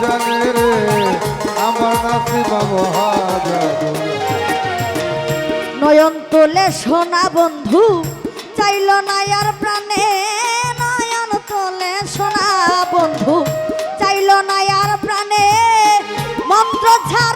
জানে রে, আমার নাতি বাবু নয়ন তোলে সোনা বন্ধু, চাইল না আর প্রাণে। নয়ন তোলে সোনা বন্ধু, চাইল না আর প্রাণে। মন্ত্র ছাড়া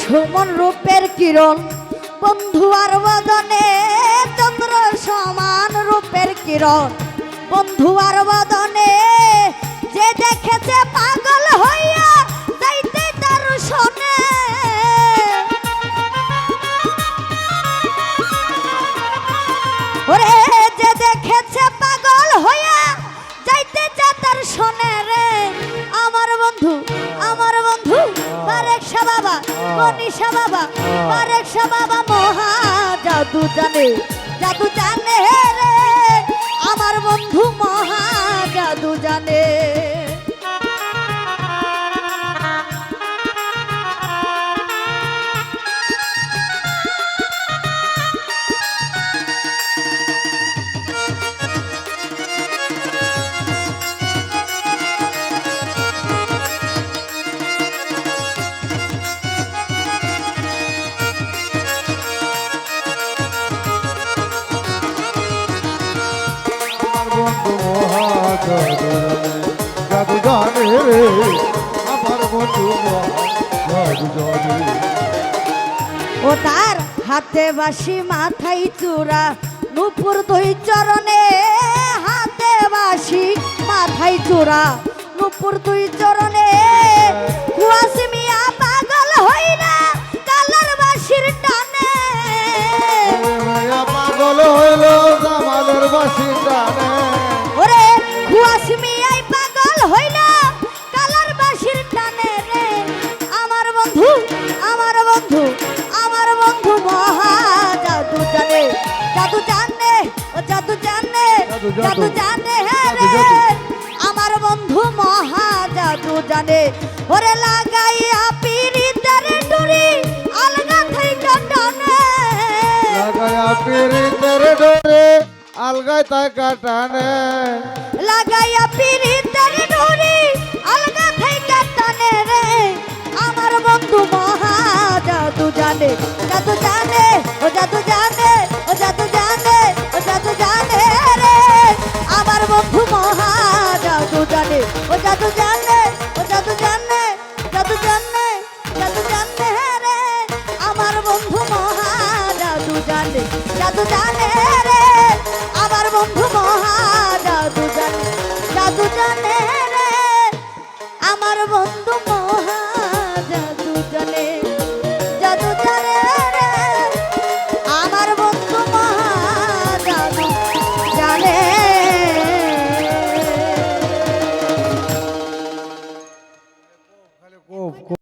সুমন রূপের কিরণ। বন্ধু আর বদনে চন্দ্র সমান রূপের কিরণ। বন্ধু আর বদনে যে দেখেছে পাগল হইয়া যাইতে তার শোনে। ওরে যে দেখেছে পাগল হইয়া যাইতে তার শোনে রে। আমার বন্ধু আমার বন্ধু। পারেক শাহ বাবা, মনীষা বাবা শাহ বাবা, মহা জাদু জানে জাদু জানে রে, আমার বন্ধু মহা জাদু জানে। জাদু জানে আমার বন্ধু জানে ও তার হাতে বাসি মাথায় চূড়া, নুপুর দুই চরণে হাতে বাসি মাথায় চূড়া, নুপুর দুই চরণে জাদু, জানে রে। আমার বন্ধু মহা জাদু জানে। ওরে লাগাইয়া পিরিতের ডুরি আলগা থেকে টানে। লাগায়া পিরিতের ডোরে আলগায় তাই কাটানে লাগাইয়া পিরিতের ডুরি আলগা থেকে টানে রে। আমার বন্ধু মহা জাদু জানে। জাদু জানে ও জাদু আমার বন্ধু মহা জাদু জানে জাদু আমার বন্ধু মহা